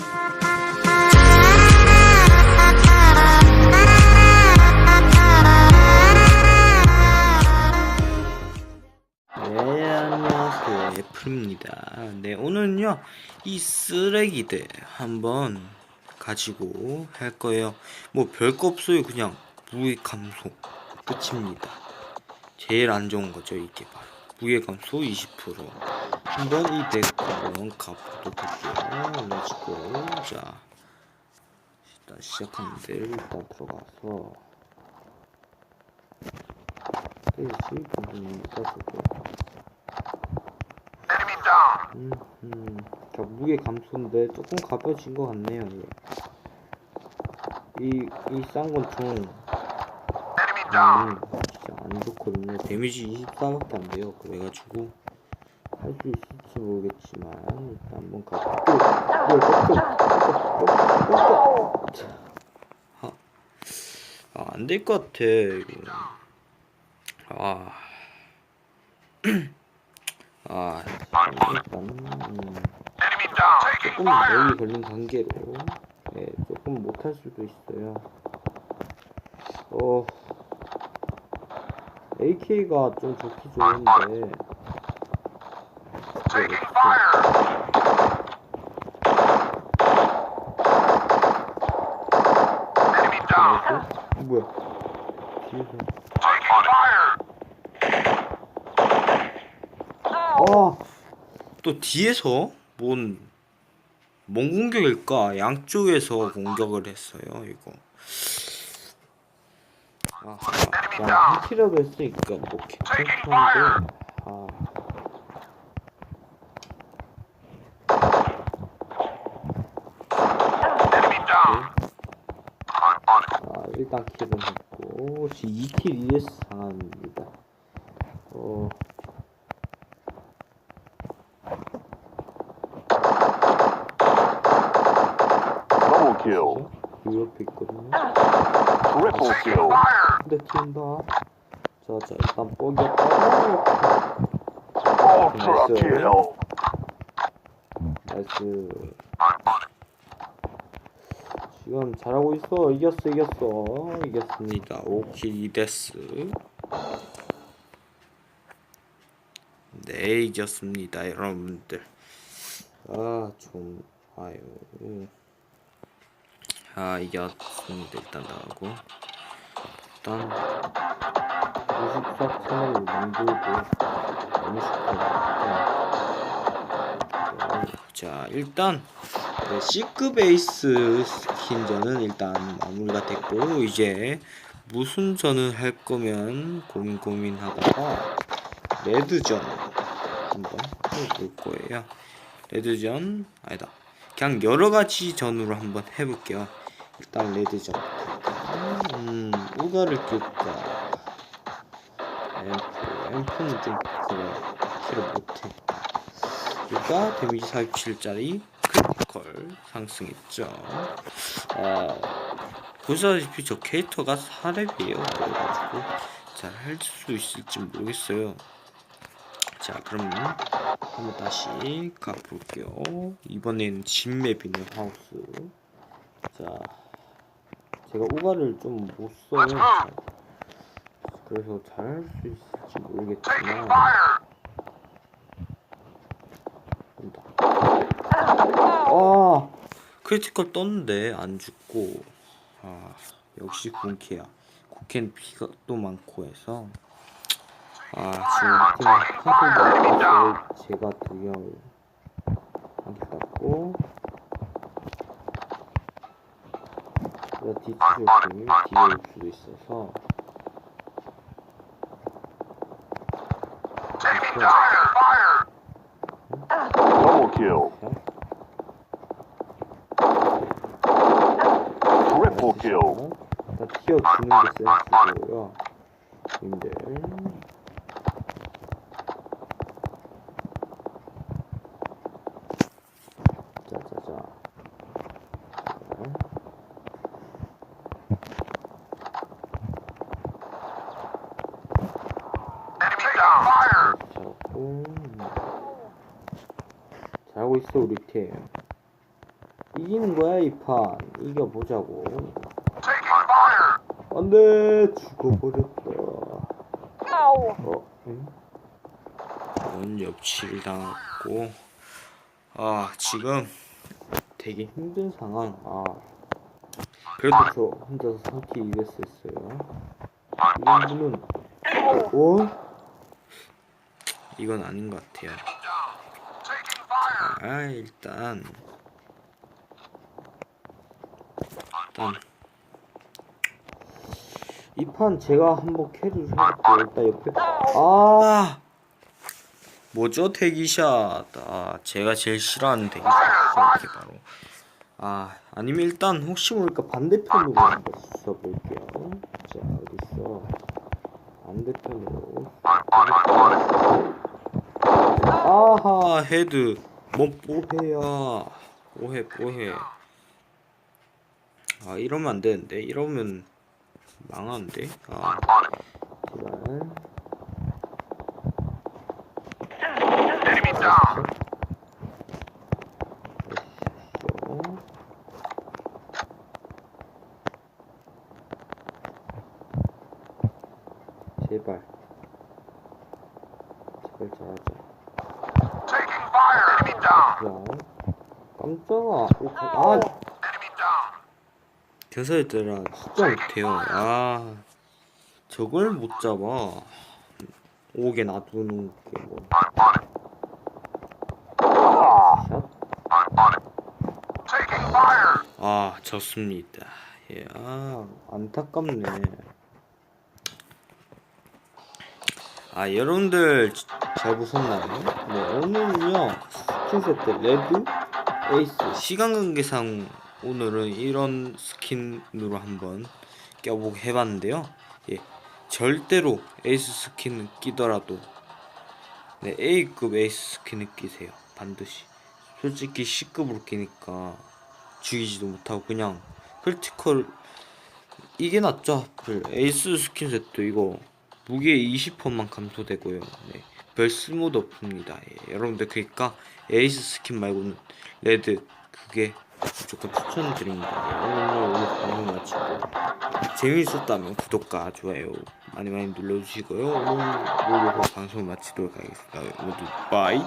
네, 안녕하세요. 애플입니다. 네, 오늘은요, 이 쓰레기들 한번 가지고 할 거예요. 뭐, 별거 없어요. 그냥 무게 감소. 끝입니다. 제일 안 좋은 거죠, 이게 바로. 무게 감소 20%. 한번 이덱 한번 가보도록 할게요. 렛츠고. 자, 일단 시작하는데, 일단 들어가서. 페이지 부분입니다, 저거. 음, 음. 자, 무게 감소인데 조금 가벼워진 것 같네요. 예. 이, 이싼 건총 음, 진짜 안 좋거든요. 데미지 24밖에 안 돼요. 그래가지고 할 수 있을지 모르겠지만 일단 한번 가보고. 아, 아, 안 될 것 같아. 이거. 아. 아, 일단, 음, 조금 멀리 걸린 관계로, 예, 조금 못할 수도 있어요. 어, AK가 좀 좋기 좋은데, 뭐야? 뒤에서. 아, 또 뒤에서 뭔, 뭔 공격일까? 양쪽에서 공격을 했어요, 이거. 아, 야, 한 킬이라도 했으니까 뭐 괜찮던데. 아. 아, 일단 킬은 했고, 2킬 2S 상황입니다. 어, Double kill. 이 옆에 있거든요. Triple kill. 근데 튄다. 자, 자, 일단 뻐겼다. Ultra kill. 나이스. 지금 잘하고 있어. 이겼어, 이겼어. 이겼습니다. 5킬 2데스. 네, 이겼습니다, 여러분들. 아, 좀, 아유. 아, 이겼습니다. 일단 나가고. 일단, 54 채널을 만들고, 너무 쉽다. 자, 일단, 네, C급 에이스 스킨전은 일단 마무리가 됐고, 이제 무슨 전을 할 거면 고민 고민하다가, 레드전 한번 해볼 거예요. 레드전, 아니다. 그냥 여러 가지 전으로 한번 해볼게요. 일단 레드전. 음, 우가를 낄까? 앰프, 앰프는 좀 그래. 킬을 못해. 우가 데미지 47짜리 크리티컬 상승했죠. 아, 보시다시피 저 캐릭터가 4렙이에요. 그래가지고 잘 할 수 있을지 모르겠어요. 자, 그럼 한번 다시 가볼게요. 이번엔 진맵이네 하우스. 자, 제가 우가를 좀 못 써요. 잘. 그래서 잘 할 수 있을지 모르겠지만. 아, 크리티컬 떴는데 안 죽고. 아, 역시 군캐야. 군캐는 피가 또 많고 해서. 아, 지금 팀 카드 못해서 제가 한개 땄고. 디치 조심이 뒤에 올 수도 있어서. Double kill. Triple kill. 튀어주는 게 센스고요. 님들. 자자자. 잘하고 있어 우리 팀. 이기는 거야 이 판 이겨보자고 안돼 죽어버렸다 어? 응? 원 옆치를 당했고 아 지금 되게 힘든 상황 아 그래도 저 혼자서 3킬 이겼었어요 이런 분은 어? 이건 아닌 것 같아요 아 일단. 일단. 이 판 제가 한번 캐리를 해볼게요. 일단 옆에. 아! 뭐죠? 대기샷. 아 제가 제일 싫어하는 대기샷. 이렇게 바로. 아 아니면 일단 혹시 모르니까 반대편으로 한번 써볼게요. 자 어딨어? 반대편으로. 아하 헤드 뭐 뽀해야. 뽀해 뽀해. 아 이러면 안 되는데? 이러면 망하는데? 아. 보십시오. 제발. 제발 잘하자 깜짝아 오, 아 down. 겨설들아 진짜 못해요 아 저걸 못 잡아 오게 놔두는. Taking fire. 아 졌습니다 예, 아 안타깝네 아 여러분들 지- 잘 보셨나요? 네 오늘은요 스킨 세트 레드 에이스. 시간 관계상 오늘은 이런 스킨으로 한번 껴보고 해봤는데요. 예 절대로 에이스 스킨을 끼더라도 네 A급 에이스 스킨을 끼세요 반드시. 솔직히 C급으로 끼니까 죽이지도 못하고 그냥 크리티컬 이게 낫죠? 그 에이스 스킨 세트 이거 무게 20%만 감소되고요. 네, 별 쓸모도 없습니다. 예, 여러분들 그러니까 에이스 스킨 말고는 레드 그게 무조건 추천드립니다. 예, 오늘 오늘 방송 마치고 재미있었다면 구독과 좋아요 많이 많이 눌러주시고요. 오늘 방송 마치도록 하겠습니다. 모두 빠이